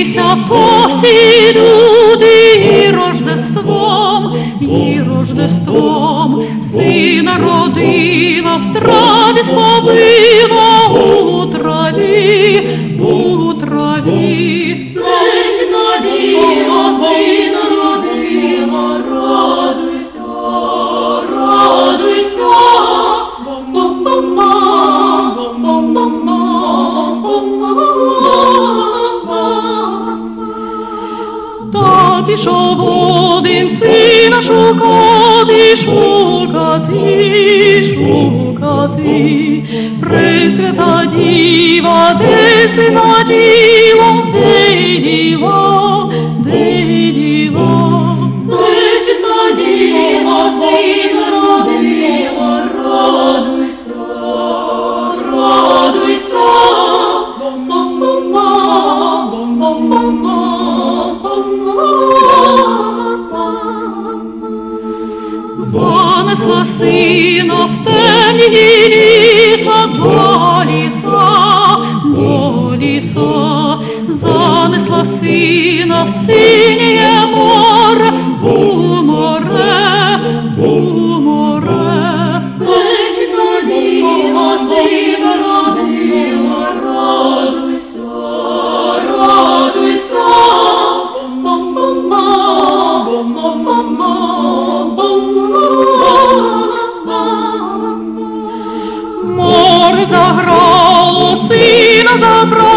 То всі люди і Рождеством, і Рождеством сина родила в траві сповила пішов один сина шукати, шукати, шукати. Пресвята діва, де сина діва, де діва, Занесла сина в темні ліса, до ліса, до ліса, занесла сина в синє Море заграло, сина забрало,